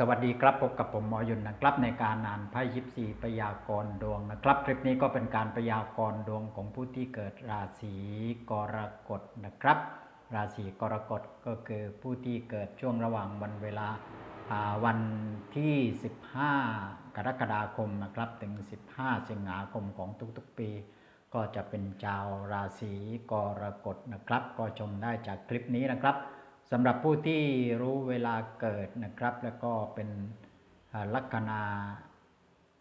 สวัสดีครับพบกับผมหมอยุนนะครับในการอ่านไพ่ยิปซีพยากรณ์ดวงนะครับ คลิปนี้ก็เป็นการพยากรณ์ดวงของผู้ที่เกิดราศีกรกฎนะครับ ราศีกรกฎก็คือผู้ที่เกิดช่วงระหว่างวันเวลาวันที่ 15 กรกฎาคมนะครับถึง 15 สิงหาคมของทุกๆปี ก็จะเป็นชาวราศีกรกฎนะครับ ก็ชมได้จากคลิปนี้นะครับ สำหรับผู้ที่รู้เวลาเกิดนะครับ แล้วก็เป็นลัคนา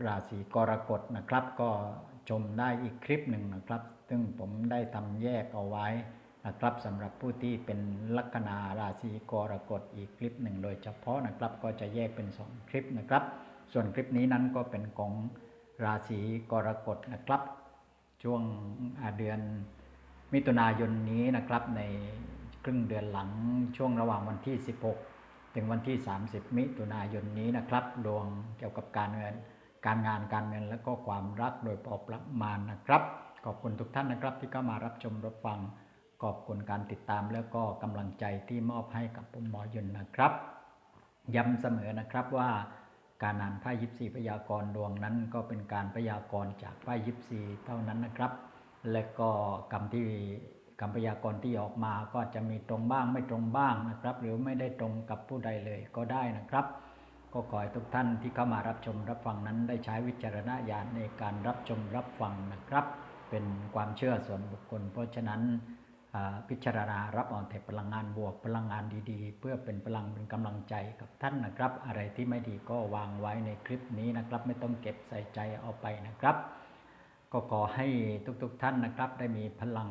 ราศีกรกฎนะครับ ก็ชมได้อีกคลิปหนึ่งนะครับ ซึ่งผมได้ทำแยกเอาไว้นะครับสำหรับผู้ที่เป็นลัคนาราศีกรกฎอีกคลิปหนึ่งโดยเฉพาะนะครับ ก็จะแยกเป็นสองคลิปนะครับ ส่วนคลิปนี้นั้นก็เป็นของราศีกรกฎนะครับ ช่วงเดือนมิถุนายนนี้นะครับใน รึ่งเดือนหลังช่วงระหว่างวันที่ 16 ถึงวันที่ 30 มิถุนายนนี้นะครับ ดวงเกี่ยวกับการเงิน การงานการเงินและก็ความรักโดยประมาณนะครับ ขอบคุณทุกท่านนะครับที่เข้ามารับชมรับฟัง ขอบคุณการติดตามแล้วก็กำลังใจที่มอบให้กับผมหมอยนนะครับ ย้ำเสมอนะครับว่าการอ่านไพ่ยิปซีพยากรณ์ดวงนั้น ก็เป็นการพยากรณ์จากไพ่ยิปซีเท่านั้นนะครับ และก็คำที่ คำพยากรณ์ที่ออกมาก็จะมีตรงบ้างไม่ตรงบ้างนะครับ หรือไม่ได้ตรงกับผู้ใดเลยก็ได้นะครับ ก็ขอให้ทุกท่านที่เข้ามารับชมรับฟังนั้นได้ใช้วิจารณญาณในการรับชมรับฟังนะครับ เป็นความเชื่อส่วนบุคคล เพราะฉะนั้นอ่าพิจารณารับเอาแต่พลังงานบวกพลังงานดีๆ เพื่อเป็นพลังเป็นกำลังใจกับท่านนะครับ อะไรที่ไม่ดีก็วางไว้ในคลิปนี้นะครับ ไม่ต้องเก็บใส่ใจเอาไปนะครับ ก็ขอให้ทุกๆท่านนะครับ ได้มีพลัง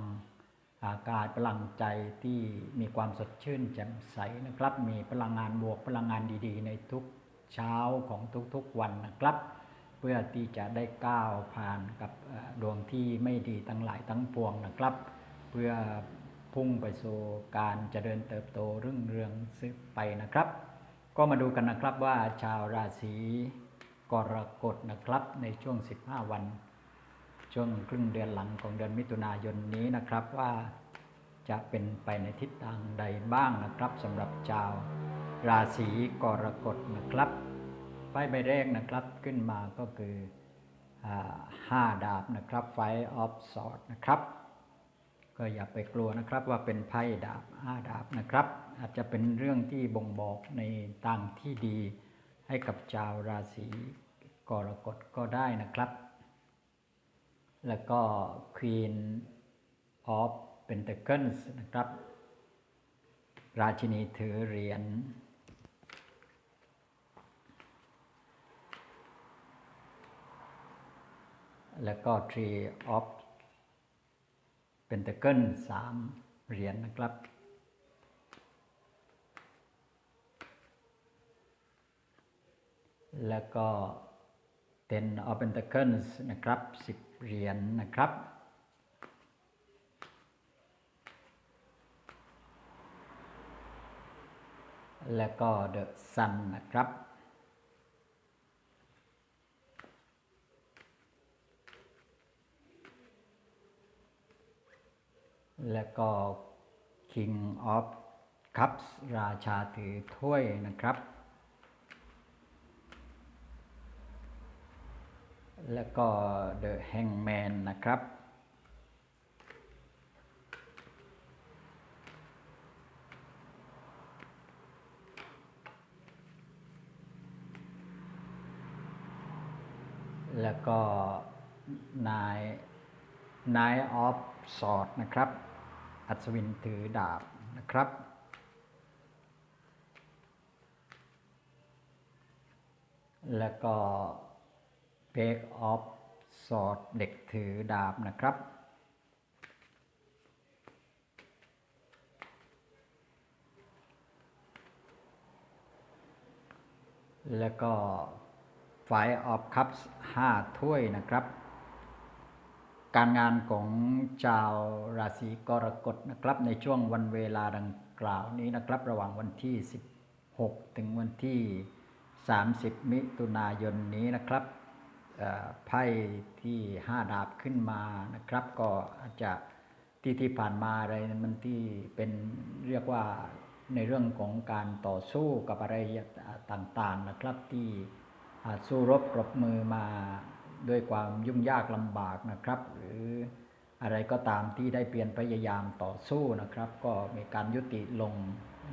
กาศพลังใจที่มีความสดชื่นแจ่มใสนะครับ มีพลังงานบวกพลังงานดีๆ ในทุกเช้าของทุกๆวันนะครับ เพื่อที่จะได้ก้าวผ่านกับดวงที่ไม่ดีทั้งหลายทั้งปวงนะครับ เพื่อพุ่งไปสู่การเจริญเติบโตรุ่งเรืองซึไปนะครับ ก็มาดูกันนะครับว่าชาวราศีกรกฎนะครับในช่วง 15 วัน ช่วงครึ่งเดือนหลังของเดือนมิถุนายนนี้นะครับว่าจะเป็นไปในทิศทางใดบ้างนะครับสำหรับชาวราศีกรกฎนะครับไพ่ใบแรกนะครับขึ้นมาก็คือห้าดาบนะครับไฟออฟสอดนะครับ ก็อย่าไปกลัวนะครับว่าเป็นไพ่ดาบห้าดาบนะครับ อาจจะเป็นเรื่องที่บ่งบอกในทางที่ดีให้กับชาวราศีกรกฎก็ได้นะครับ แล้วก็ Queen of Pentacles นะครับ ราชินีถือเหรียญแล้วก็ Tree of Pentacle สามเหรียญนะครับ แล้วก็ Ten of Pentacles นะครับสิบ เหรียญนะครับ แล้วก็ The Sun นะครับ แล้วก็ King of Cups ราชาถือถ้วยนะครับ แล้วก็ The Hangman นะครับ แล้วก็ Nine Nine of Swords นะครับ อัศวินถือดาบนะครับแล้วก็ b a k of Sword เด็กถือดาบนะครับ แล้วก็ Five of Cups 5ถ้วยนะครับ การงานของชาวราศีกรกฎนะครับ ในช่วงวันเวลาดังกล่าวนี้นะครับ ระหว่างวันที่ 16 ถึงวันที่ 30 มิถุนายนนี้นะครับ ไพ่ที่5ดาบขึ้นมานะครับ ก็อาจจะที่ที่ผ่านมาอะไรมันที่เป็นเรียกว่าในเรื่องของการต่อสู้กับอะไรต่างๆนะครับที่อ่าสู้รบปรบมือมาด้วยความยุ่งยากลำบากนะครับ หรืออะไรก็ตามที่ได้เปลี่ยนพยายามต่อสู้นะครับ ก็มีการยุติลง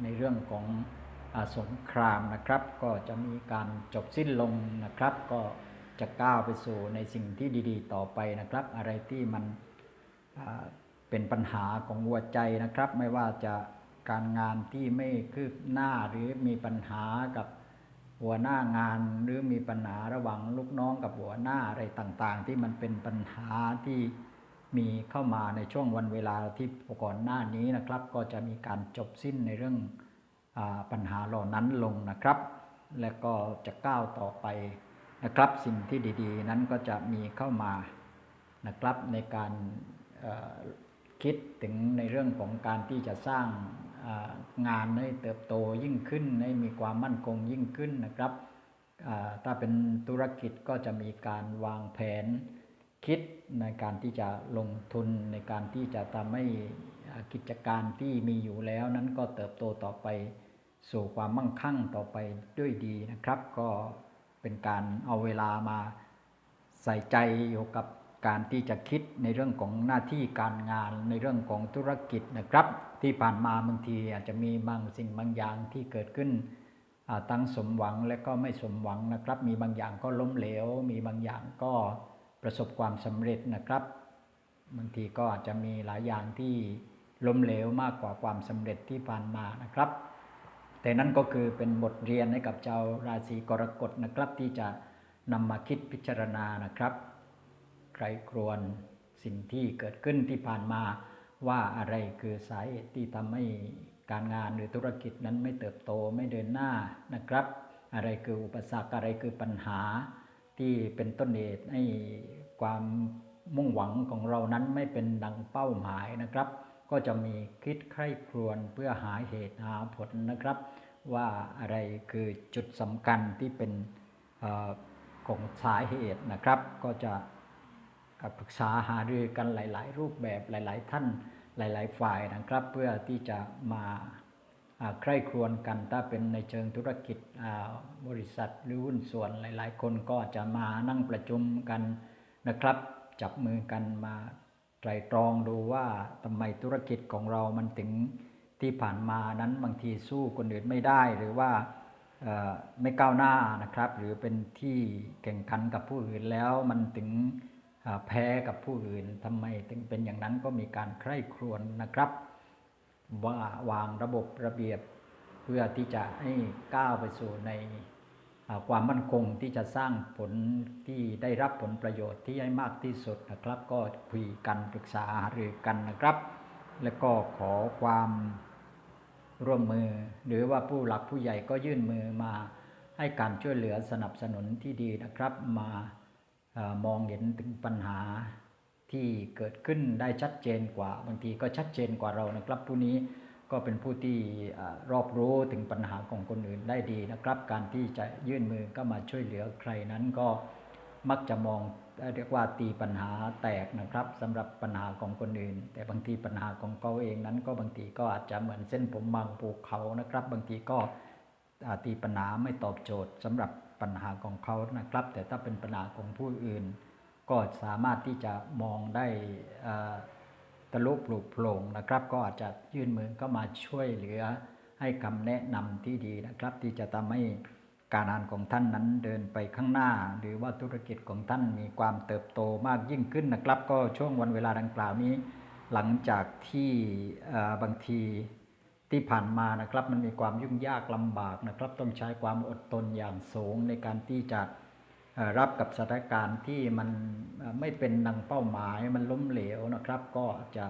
ในเรื่องของอสงครามนะครับ ก็จะมีการจบสิ้นลงนะครับ ก็ จะก้าวไปสู่ในสิ่งที่ดี ๆ ต่อไปนะครับ อะไรที่มันเป็นปัญหาของหัวใจนะครับ ไม่ว่าจะการงานที่ไม่คืบหน้าหรือมีปัญหากับหัวหน้างานหรือมีปัญหาระหว่างลูกน้องกับหัวหน้าอะไรต่างๆ ที่มันเป็นปัญหาที่มีเข้ามาในช่วงวันเวลาที่ก่อนหน้านี้นะครับ ก็จะมีการจบสิ้นในเรื่องอปัญหาเหล่านั้นลงนะครับ และก็จะก้าวต่อไป นะครับสิ่งที่ดี ๆ นั้นก็จะมีเข้ามานะครับในการคิดถึงในเรื่องของการที่จะสร้างงานให้เติบโตยิ่งขึ้นให้มีความมั่นคงยิ่งขึ้นนะครับถ้าเป็นธุรกิจก็จะมีการวางแผนคิดในการที่จะลงทุนในการที่จะทำให้กิจการที่มีอยู่แล้วนั้นก็เติบโตต่อไปสู่ความมั่งคั่งต่อไปด้วยดีนะครับ ก็ เป็นการเอาเวลามาใส่ใจอยู่กับการที่จะคิดในเรื่องของหน้าที่การงานในเรื่องของธุรกิจนะครับ ที่ผ่านมาบางทีอาจจะมีบางสิ่งบางอย่างที่เกิดขึ้นตั้งสมหวังและก็ไม่สมหวังนะครับ มีบางอย่างก็ล้มเหลว มีบางอย่างก็ประสบความสำเร็จนะครับบางทีก็อาจจะมีหลายอย่างที่ล้มเหลวมากกว่าความสำเร็จที่ผ่านมานะครับ แต่นั่นก็คือเป็นบทเรียนให้กับชาวราศีกรกฎนะครับ ที่จะนำมาคิดพิจารณานะครับใครครวญสิ่งที่เกิดขึ้นที่ผ่านมาว่าอะไรคือสาเหตุที่ทำให้การงานหรือธุรกิจนั้นไม่เติบโตไม่เดินหน้านะครับ อะไรคืออุปสรรคอะไรคือปัญหาที่เป็นต้นเหตุให้ความมุ่งหวังของเรานั้นไม่เป็นดังเป้าหมายนะครับ ก็จะมีคิดใคร่ครวญเพื่อหาเหตุหาผลนะครับ ว่าอะไรคือจุดสำคัญที่เป็นอของสาเหตุนะครับ ก็จะปรึกษาหารือกันหลาย ๆ รูปแบบหลาย ๆ ท่านหลาย ๆ ฝ่ายนะครับ เพื่อที่จะมาใคร่ครวญกันถ้าเป็นในเชิงธุรกิจบริษัทหรือหุ้นส่วนหลาย ๆ คนก็จะมานั่งประชุมกันนะครับ จับมือกันมา ไตรตรองดูว่าทำไมธุรกิจของเรามันถึงที่ผ่านมานั้นบางทีสู้คนอื่นไม่ได้หรือว่าไม่ก้าวหน้านะครับ หรือเป็นที่แข่งขันกับผู้อื่นแล้วมันถึงแพ้กับผู้อื่นทำไมถึงเป็นอย่างนั้นก็มีการใคร่ครวญนะครับ ว่าวางระบบระเบียบเพื่อที่จะให้ก้าวไปสู่ใน ความมั่นคงที่จะสร้างผลที่ได้รับผลประโยชน์ที่ให้มากที่สุดนะครับ ก็คุยกันปรึกษาหารือกันนะครับ และก็ขอความร่วมมือ หรือว่าผู้หลักผู้ใหญ่ก็ยื่นมือมาให้การช่วยเหลือสนับสนุนที่ดีนะครับ มาออมองเห็นถึงปัญหาที่เกิดขึ้นได้ชัดเจนกว่า บางทีก็ชัดเจนกว่าเรานะครับผู้นี้ ก็เป็นผู้ที่รอบรู้ถึงปัญหาของคนอื่นได้ดีนะครับ การที่จะยื่นมือก็มาช่วยเหลือใครนั้นก็มักจะมองเรียกว่าตีปัญหาแตกนะครับสำหรับปัญหาของคนอื่น แต่บางทีปัญหาของเขาเองนั้น ก็บางทีก็อาจจะเหมือนเส้นผมบางภูเขานะครับ บางทีก็ตีปัญหาไม่ตอบโจทย์สำหรับปัญหาของเขานะครับ แต่ถ้าเป็นปัญหาของผู้อื่น ก็สามารถที่จะมองได้อ่า ทะลุปลุกโปร่งนะครับ ก็อาจจะยื่นมือก็มาช่วยเหลือให้คำแนะนำที่ดีนะครับ ที่จะทำให้การงานของท่านนั้นเดินไปข้างหน้า หรือว่าธุรกิจของท่านมีความเติบโตมากยิ่งขึ้นนะครับ ก็ช่วงวันเวลาดังกล่าวนี้ หลังจากที่บางทีที่ผ่านมานะครับ มันมีความยุ่งยากลำบากนะครับ ต้องใช้ความอดทนอย่างสูงในการที่จะ รับกับสถานการณ์ที่มันไม่เป็นดังเป้าหมายมันล้มเหลวนะครับ ก็จะ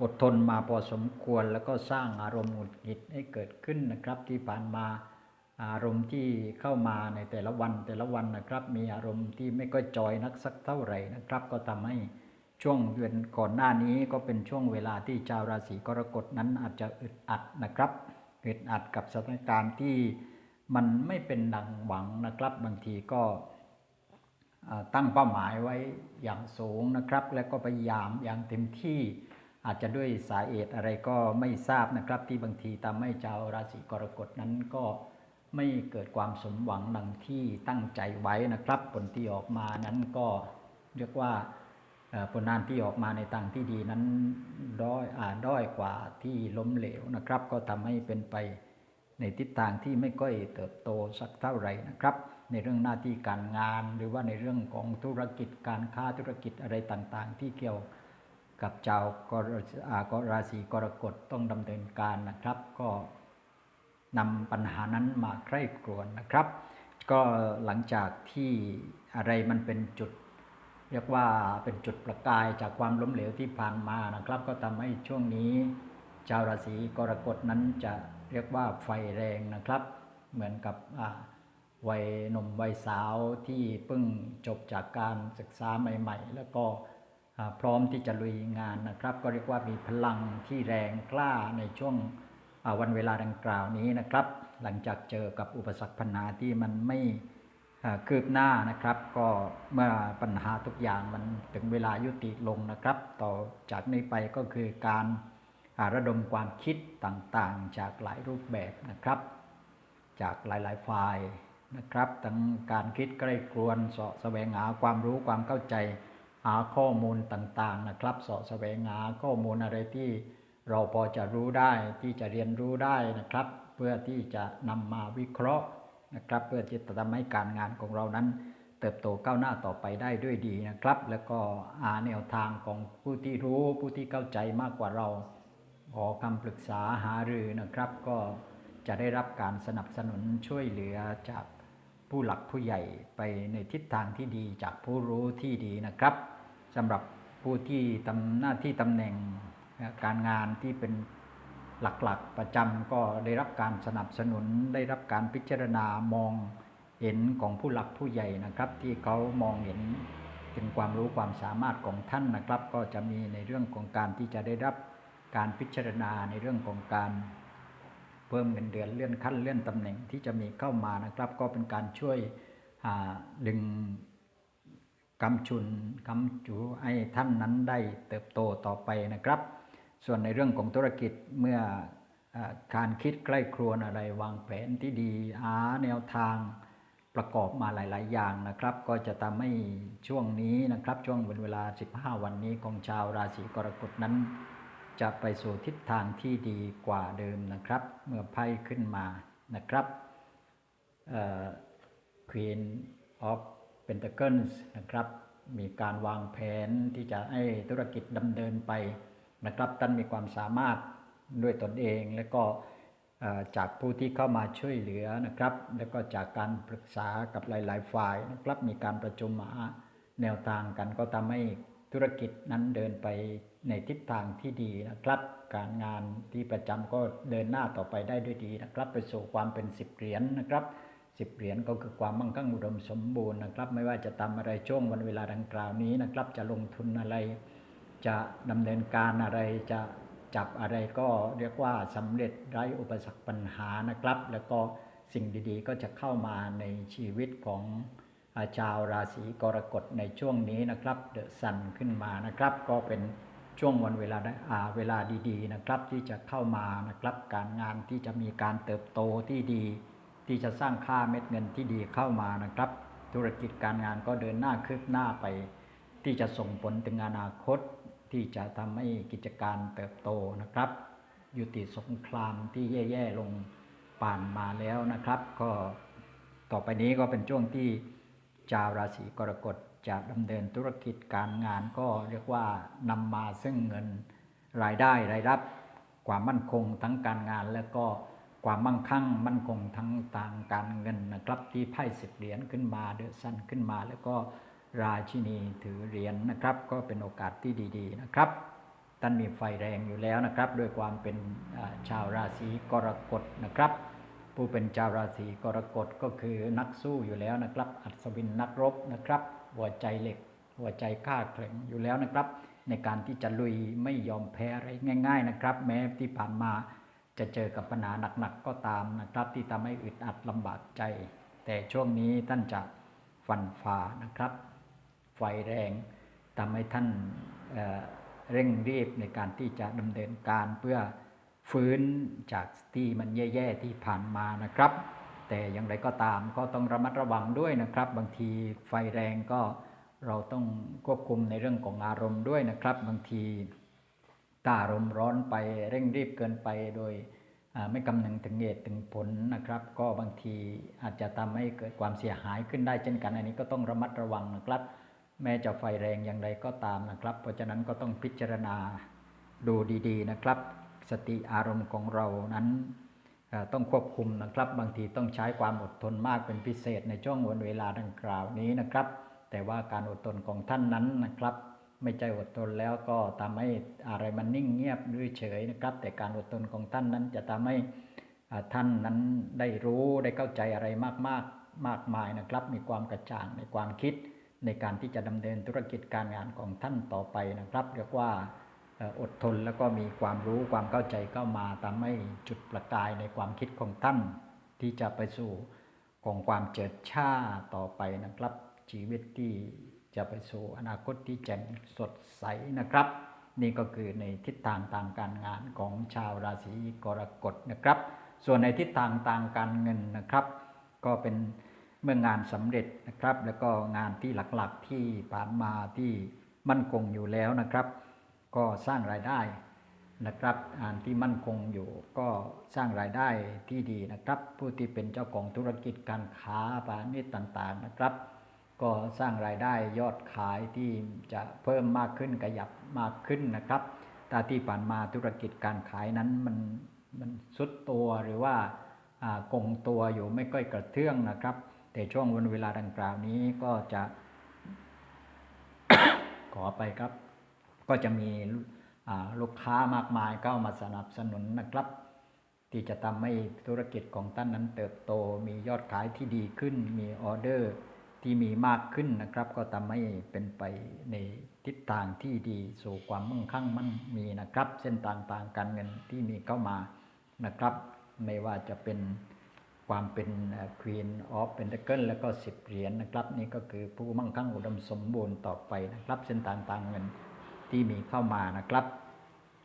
อดทนมาพอสมควรแล้วก็สร้างอารมณ์หงุดหงิดให้เกิดขึ้นนะครับ ที่ผ่านมาอารมณ์ที่เข้ามาในแต่ละวันแต่ละวันนะครับ มีอารมณ์ที่ไม่ก็จอยนักสักเท่าไหร่นะครับ ก็ทำให้ช่วงเดือนก่อนหน้านี้ก็เป็นช่วงเวลาที่ชาวราศีกรกฎนั้นอาจจะอึดอัดนะครับอึดอัดกับสถานการณ์ที่มันไม่เป็นดังหวังนะครับ บางทีก็ ตั้งเป้าหมายไว้อย่างสูงนะครับ และก็พยายามอย่างเต็มที่อาจจะด้วยสาเหตุอะไรก็ไม่ทราบนะครับ ที่บางทีทำให้ชาวราศีกรกฎนั้นก็ไม่เกิดความสมหวังดังที่ตั้งใจไว้นะครับ ผลที่ออกมานั้นก็เรียกว่าผลงานที่ออกมาในทางที่ดีนั้นด้อยอาด้อยกว่าที่ล้มเหลวนะครับ ก็ทำให้เป็นไป ในทิศทางที่ไม่ค่อยเติบโตสักเท่าไหร่นะครับ ในเรื่องหน้าที่การงาน หรือว่าในเรื่องของธุรกิจการค้าธุรกิจอะไรต่างๆ ที่เกี่ยวกับชาวกรากราศีกรกฎต้องดำเนินการนะครับ ก็นำปัญหานั้นมาใคร่ครวญนะครับ ก็หลังจากที่อะไรมันเป็นจุด เรียกว่าเป็นจุดประกายจากความล้มเหลวที่ผ่านมานะครับ ก็ทำให้ช่วงนี้ ชาวราศีกรกฎนั้นจะ เรียกว่าไฟแรงนะครับ เหมือนกับวัยหนุ่มวัยสาวที่เพิ่งจบจากการศึกษาใหม่ ๆ แล้วก็พร้อมที่จะลุยงานนะครับ ก็เรียกว่ามีพลังที่แรงกล้าในช่วงวันเวลาดังกล่าวนี้นะครับ หลังจากเจอกับอุปสรรคปัญหาที่มันไม่คืบหน้านะครับ ก็เมื่อปัญหาทุกอย่างมันถึงเวลายุติลงนะครับ ต่อจากนี้ไปก็คือการ ระดมความคิดต่างๆ จากหลายรูปแบบนะครับ จากหลายๆฝ่ายนะครับทั้งการคิดใกล้ครวนเสาะแสวงหาความรู้ความเข้าใจหาข้อมูลต่างๆนะครับเสาะแสวงหาข้อมูลอะไรที่เราพอจะรู้ได้ที่จะเรียนรู้ได้นะครับ เพื่อที่จะนำมาวิเคราะห์นะครับ เพื่อที่จะทำให้การงานของเรานั้น เติบโตก้าวหน้าต่อไปได้ด้วยดีนะครับ แล้วก็หาแนวทางของผู้ที่รู้ผู้ที่เข้าใจมากกว่าเรา ขอคำปรึกษาหารือนะครับ ก็จะได้รับการสนับสนุนช่วยเหลือจากผู้หลักผู้ใหญ่ไปในทิศทางที่ดีจากผู้รู้ที่ดีนะครับสำหรับผู้ที่ทำหน้าที่ตำแหน่งการงานที่เป็นหลักๆประจำก็ได้รับการสนับสนุนได้รับการพิจารณามองเห็นของผู้หลักผู้ใหญ่นะครับ ที่เขามองเห็นถึงความรู้ความสามารถของท่านนะครับ ก็จะมีในเรื่องของการที่จะได้รับ การพิจารณาในเรื่องของการเพิ่มเงินเดือนเลื่อนขั้นเลื่อนตำแหน่งที่จะมีเข้ามานะครับ ก็เป็นการช่วยดึงกำชุนกำจูให้ท่านนั้นได้เติบโตต่อไปนะครับ ส่วนในเรื่องของธุรกิจเมื่ออการคิดใกล้ครัวนอะไรวางแผนที่ดีหาแนวทางประกอบมาหลาย ๆ อย่างนะครับ ก็จะทำให้ช่วงนี้นะครับ ช่วงวันเวลา 15 วันนี้ของชาวราศีกรกฎนั้น จะไปสู่ทิศทางที่ดีกว่าเดิมนะครับ เมื่อไพ่ขึ้นมานะครับเอ่อ Queen of Pentacles นะครับ มีการวางแผนที่จะให้ธุรกิจดำเนินไปนะครับ ท่านมีความสามารถด้วยตนเอง และก็จากผู้ที่เข้ามาช่วยเหลือนะครับ แล้วก็จากการปรึกษากับหลาย ๆ ฝ่ายนะครับ มีการประชุมหาแนวทางกันก็ทำให้ธุรกิจนั้นเดินไป ในทิศทางที่ดีนะครับ การงานที่ประจำก็เดินหน้าต่อไปได้ด้วยดีนะครับ ไปสู่ความเป็นสิบเหรียญนะครับสิบเหรียญก็คือความมั่งคั่งอุดมสมบูรณ์นะครับ ไม่ว่าจะทำอะไรช่วงวันเวลาดังกล่าวนี้นะครับ จะลงทุนอะไร จะดำเนินการอะไรจะจับอะไรก็เรียกว่าสำเร็จไร้อุปสรรคปัญหานะครับ แล้วก็สิ่งดีๆ ก็จะเข้ามาในชีวิตของอาชาวราศีกรกฎในช่วงนี้นะครับเดอะซันขึ้นมานะครับ ก็เป็น ช่วงวันเวลาเวลาดีๆนะครับที่จะเข้ามานะครับการงานที่จะมีการเติบโตที่ดี ที่จะสร้างค่าเม็ดเงินที่ดีเข้ามานะครับ ธุรกิจการงานก็เดินหน้าคืบหน้าไป ที่จะส่งผลถึงอนาคต ที่จะทำให้กิจการเติบโตนะครับ ยุติสงครามที่แย่ๆลงผ่านมาแล้วนะครับ ก็ต่อไปนี้ก็เป็นช่วงที่ชาวราศีกรกฎ จะดำเนินธุรกิจการงานก็เรียกว่านำมาซึ่งเงินรายได้รายรับ ความมั่นคงทั้งการงาน และก็ความมั่งคั่งมั่นคงทั้งทางการเงินนะครับที่ไพ่สิบเหรียญขึ้นมาเดือดสั้นขึ้นมา แล้วก็ราชินีถือเหรียญนะครับ ก็เป็นโอกาสที่ดีๆนะครับท่านมีไฟแรงอยู่แล้วนะครับด้วยความเป็นชาวราศีกรกฎนะครับ ผู้เป็นชาวราศีกรกฎก็คือนักสู้อยู่แล้วนะครับ อัศวินนักรบนะครับ หัวใจเหล็ก หัวใจกล้าแข็งอยู่แล้วนะครับ ในการที่จะลุยไม่ยอมแพ้อะไรง่าย ๆนะครับ แม้ที่ผ่านมาจะเจอกับปัญหาหนักๆก็ตามนะครับ ที่ทำให้อึดอัดลำบากใจ แต่ช่วงนี้ท่านจะฟันฝ่านะครับ ไฟแรงทำให้ท่านเเร่งรีบในการที่จะดำเนินการเพื่อฟื้นจากที่มันแย่ ๆ ที่ผ่านมานะครับ แต่อย่างไรก็ตามก็ต้องระมัดระวังด้วยนะครับ บางทีไฟแรงก็เราต้องควบคุมในเรื่องของอารมณ์ด้วยนะครับ บางทีถ้าอารมณ์ร้อนไปเร่งรีบเกินไปโดยไม่กำนึงถึงเหตุถึงผลนะครับ ก็บางทีอาจจะทำให้เกิดความเสียหายขึ้นได้เช่นกัน อันนี้ก็ต้องระมัดระวังนะครับ แม้จะไฟแรงอย่างไรก็ตามนะครับ เพราะฉะนั้นก็ต้องพิจารณาดูดีๆนะครับ สติอารมณ์ของเรานั้น ต้องควบคุมนะครับ บางทีต้องใช้ความอดทนมากเป็นพิเศษในช่วงวันเวลาดังกล่าวนี้นะครับ แต่ว่าการอดทนของท่านนั้นนะครับ ไม่ใจอดทนแล้วก็ทำให้อะไรมันนิ่งเงียบหรือเฉยนะครับ แต่การอดทนของท่านนั้นจะทำให้ท่านนั้นได้รู้ได้เข้าใจอะไรมากๆมากมายนะครับ มีความกระจ่างในความคิดในการที่จะดำเนินธุรกิจการงานของท่านต่อไปนะครับ เรียกว่า อดทนแล้วก็มีความรู้ความเข้าใจเข้ามาทำให้จุดประกายในความคิดของท่าน ที่จะไปสู่ของความเจิดช่าต่อไปนะครับ ชีวิตที่จะไปสู่อนาคตที่แจ่มสดใสนะครับ นี่ก็คือในทิศทางทางการงานของชาวราศีกรกฎนะครับ ส่วนในทิศทางทางการเงินนะครับ ก็เป็นเมื่องานสำเร็จนะครับ แล้วก็งานที่หลักๆที่ผ่านมาที่มั่นคงอยู่แล้วนะครับ ก็สร้างรายได้นะครับงานที่มั่นคงอยู่ก็สร้างรายได้ที่ดีนะครับ ผู้ที่เป็นเจ้าของธุรกิจการค้าพาณิชย์ต่างๆนะครับ ก็สร้างรายได้ยอดขายที่จะเพิ่มมากขึ้นขยับมากขึ้นนะครับแต่ที่ผ่านมาธุรกิจการขายนั้นมันมันสุดตัวหรือว่าอ่ากงตัวอยู่ไม่ค่อยกระเทืองนะครับ แต่ช่วงวันเวลาดังกล่าวนี้ก็จะ ขอไปครับ ก็จะมีลูกค้ามากมายเข้ามาสนับสนุนนะครับ ที่จะทำให้ธุรกิจของท่านนั้นเติบโต มียอดขายที่ดีขึ้น มีออเดอร์ที่มีมากขึ้นนะครับ ก็ทำให้เป็นไปในทิศทางที่ดีสู่ความมั่งคั่งมั่นมีนะครับ เส้นทางทางการเงินที่มีเข้ามานะครับ ไม่ว่าจะเป็นความเป็น Queen of Pentacle แล้วก็10เหรียญนะครับ นี่ก็คือผู้มั่งคั่งอุดมสมบูรณ์ต่อไปนะครับ เส้นทางทางเงิน ที่มีเข้ามานะครับ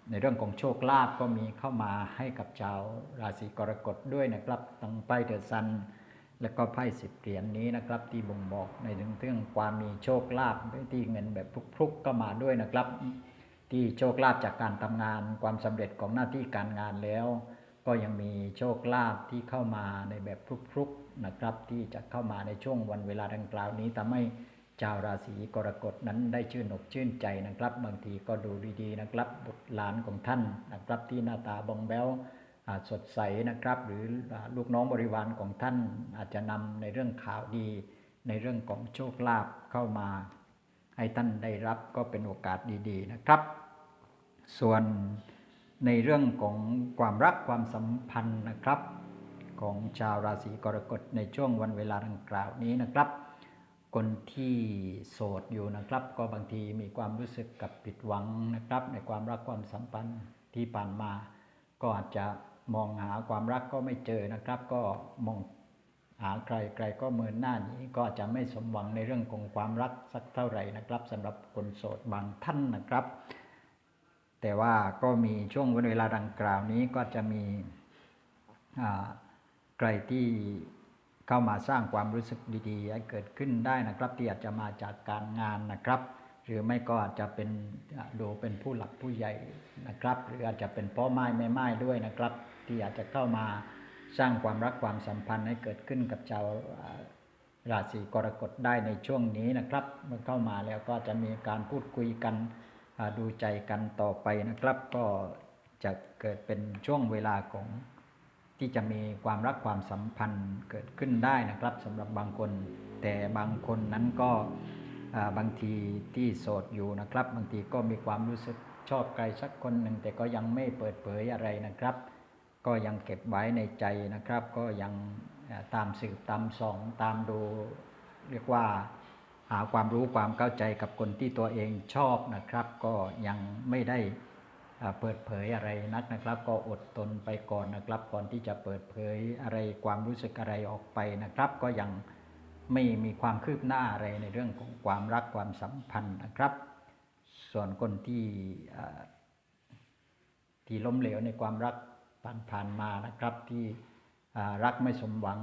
ในเรื่องของโชคลาภก็มีเข้ามาให้กับชาวราศีกรกฎด้วยนะครับตั้งไพ่เดอะซันและก็ไพ่สิบเหรียญนี้นะครับ ที่บ่งบอกในถึงเรื่องความมีโชคลาภที่เงินแบบพลุกๆก็มาด้วยนะครับ ที่โชคลาภจากการทำงานความสำเร็จของหน้าที่การงานแล้ว ก็ยังมีโชคลาภที่เข้ามาในแบบพลุกๆนะครับ ที่จะเข้ามาในช่วงวันเวลาดังกล่าวนี้ทำให้ ชาวราศีกรกฎนั้นได้ชื่นอกชื่นใจนะครับ บางทีก็ดูดีๆนะครับ บุตรหลานของท่านนะครับที่หน้าตาบองแบวสดใสนะครับ หรือลูกน้องบริวารของท่านอาจจะนำในเรื่องข่าวดี ในเรื่องของโชคลาภเข้ามา ให้ท่านได้รับก็เป็นโอกาสดีๆนะครับ ส่วนในเรื่องของความรักความสัมพันธ์นะครับ ของชาวราศีกรกฎในช่วงวันเวลาดังกล่าวนี้นะครับ คนที่โสดอยู่นะครับ ก็บางทีมีความรู้สึกกับผิดหวังนะครับ ในความรักความสัมพันธ์ที่ผ่านมา ก็อาจจะมองหาความรักก็ไม่เจอนะครับ ก็มองหาใครใครก็เมินหน้าหนี้ก็อาจจะไม่สมหวังในเรื่องของความรักสักเท่าไหร่นะครับสำหรับคนโสดบางท่านนะครับ แต่ว่าก็มีช่วงเวลาดังกล่าวนี้ก็จะมีใครที่ เข้ามาสร้างความรู้สึกดีๆให้เกิดขึ้นได้นะครับ ที่อาจจะมาจากการงานนะครับ หรือไม่ก็อาจจะเป็นดูเป็นผู้หลักผู้ใหญ่นะครับ หรืออาจจะเป็นพ่อไม้แม่ไม้ด้วยนะครับ ที่อาจจะเข้ามาสร้างความรักความสัมพันธ์ให้เกิดขึ้นกับชาวราศีกรกฎได้ในช่วงนี้นะครับ เมื่อเข้ามาแล้วก็จะมีการพูดคุยกันดูใจกันต่อไปนะครับ ก็จะเกิดเป็นช่วงเวลาของ ที่จะมีความรักความสัมพันธ์เกิดขึ้นได้นะครับสำหรับบางคน แต่บางคนนั้นก็บางทีที่โสดอยู่นะครับ บางทีก็มีความรู้สึกชอบใครสักคนหนึ่ง แต่ก็ยังไม่เปิดเผยอะไรนะครับ ก็ยังเก็บไว้ในใจนะครับ ก็ยังตามสืบตามส่องตามดูเรียกว่าหาความรู้ความเข้าใจกับคนที่ตัวเองชอบนะครับ ก็ยังไม่ได้ เปิดเผยอะไรนักนะครับ ก็อดทนไปก่อนนะครับ ก่อนที่จะเปิดเผยอะไรความรู้สึกอะไรออกไปนะครับ ก็ยังไม่มีความคืบหน้าอะไรในเรื่องของความรักความสัมพันธ์นะครับ ส่วนคนที่ที่ล้มเหลวในความรักผ่านผ่านมานะครับ ที่รักไม่สมหวัง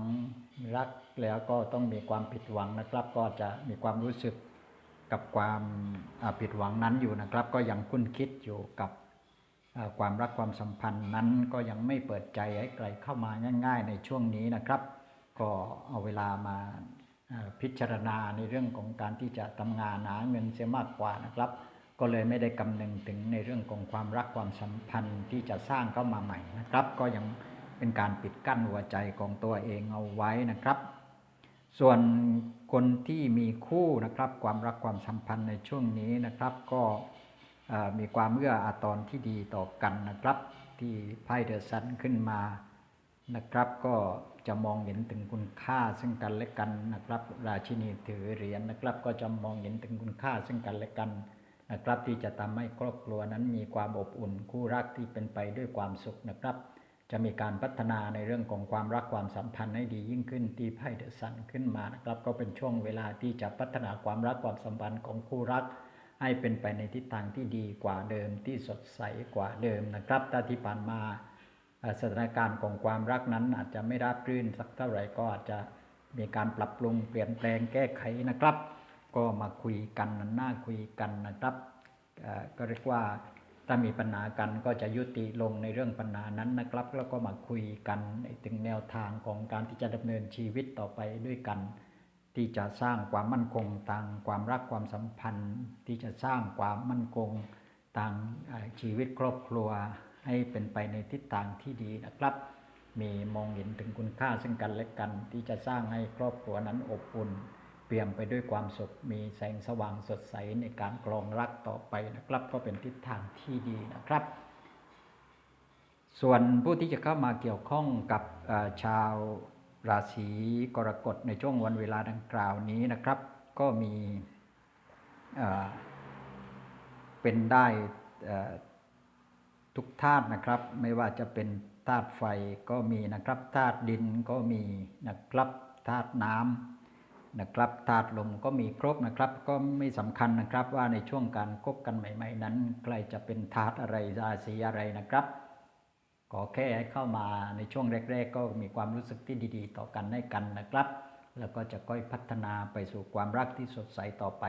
รักแล้วก็ต้องมีความผิดหวังนะครับ ก็จะมีความรู้สึกกับความผิดหวังนั้นอยู่นะครับ ก็ยังคุ้นคิดอยู่กับ ความรักความสัมพันธ์นั้นก็ยังไม่เปิดใจให้ใครเข้ามาง่าย ๆ ในช่วงนี้นะครับ ก็เอาเวลามาพิจารณาในเรื่องของการที่จะทำงานหาเงินเสียมากกว่านะครับ ก็เลยไม่ได้กำนึงถึงในเรื่องของความรักความสัมพันธ์ที่จะสร้างเข้ามาใหม่นะครับ ก็ยังเป็นการปิดกั้นหัวใจของตัวเองเอาไว้นะครับ ส่วนคนที่มีคู่นะครับ ความรักความสัมพันธ์ในช่วงนี้นะครับ ก็ มีความเอื้ออาทรที่ดีต่อกันนะครับ ที่ไพ่เดอะซันขึ้นมานะครับ ก็จะมองเห็นถึงคุณค่าซึ่งกันและกันนะครับ ราชินีถือเหรียญนะครับ ก็จะมองเห็นถึงคุณค่าซึ่งกันและกันนะครับ ที่จะทำให้ครอบครัวนั้นมีความอบอุ่นคู่รักที่เป็นไปด้วยความสุขนะครับ จะมีการพัฒนาในเรื่องของความรักความสัมพันธ์ให้ดียิ่งขึ้นที่ไพ่เดอะซันขึ้นมานะครับ ก็เป็นช่วงเวลาที่จะพัฒนาความรักความสัมพันธ์ของคู่รัก ให้เป็นไปในทิศทางที่ดีกว่าเดิมที่สดใสกว่าเดิมนะครับถ้าที่ผ่านมาสถานการณ์ของความรักนั้นอาจจะไม่ราบรื่นสักเท่าไหร่ก็อาจจะมีการปรับปรุงเปลี่ยนแปลงแก้ไขนะครับ ก็มาคุยกันน่าคุยกันนะครับก็เรียกว่าถ้ามีปัญหากันก็จะยุติลงในเรื่องปัญหานั้นนะครับ แล้วก็มาคุยกันถึงแนวทางของการที่จะดำเนินชีวิตต่อไปด้วยกัน ที่จะสร้างความมั่นคงทางความรักความสัมพันธ์ ที่จะสร้างความมั่นคงทางชีวิตครอบครัว ให้เป็นไปในทิศทางที่ดีนะครับ มีมองเห็นถึงคุณค่าซึ่งกันและกัน ที่จะสร้างให้ครอบครัวนั้นอบอุ่น เปี่ยมไปด้วยความสุขมีแสงสว่างสดใสในการกลองรักต่อไปนะครับ ก็เป็นทิศทางที่ดีนะครับ ส่วนผู้ที่จะเข้ามาเกี่ยวข้องกับชาว ราศีกรกฎในช่วงวันเวลาดังกล่าวนี้นะครับ ก็มีเป็นได้ทุกธาตุนะครับ ไม่ว่าจะเป็นธาตุไฟก็มีนะครับธาตุดินก็มีนะครับธาตุน้ำนะครับธาตุลมก็มีครบนะครับ ก็ไม่สำคัญนะครับว่าในช่วงการคบกันใหม่ ๆ นั้น ใครจะเป็นธาตุอะไรราศีอะไรนะครับ อแค่ให้เข้ามาในช่วงแรก ๆ ก็มีความรู้สึกที่ดี ๆ ต่อกันให้กันนะครับ แล้วก็จะค่อยพัฒนาไปสู่ความรักที่สดใสต่อไป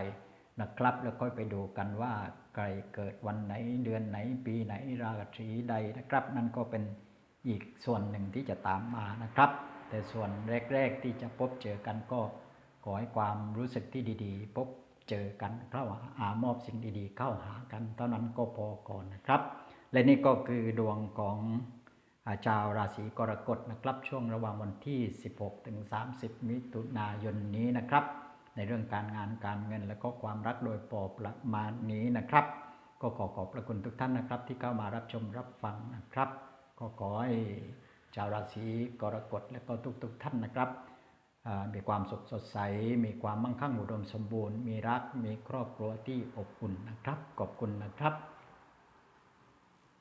นะครับ แล้วค่อยไปดูกันว่าใครเกิดวันไหนเดือนไหน ปีไหนราศีใดนะครับ นั่นก็เป็นอีกส่วนหนึ่งที่จะตามมานะครับ แต่ส่วนแรก ๆ ที่จะพบเจอกันก็ขอให้ความรู้สึกที่ดี ๆ พบเจอกันเข้าหาอามอบสิ่งดีๆ เข้าหากันเท่านั้นก็พอก่อนนะครับ และนี่ก็คือดวงของ ชาวราศีกรกฎนะครับช่วงระหว่างวันที่ 16 ถึง 30 มิถุนายนนี้นะครับ ในเรื่องการงานการเงินและก็ความรักโดยปอบประมาณนี้นะครับ ก็ขอขอบพระคุณทุกท่านนะครับ ที่เข้ามารับชมรับฟังนะครับ ก็ขอให้ชาวราศีกรกฎและก็ทุกๆท่านนะครับมีความสุขสดใส มีความมั่งคั่งอุดมสมบูรณ์ มีรัก มีครอบครัวที่อบอุ่นนะครับ ขอบคุณนะครับ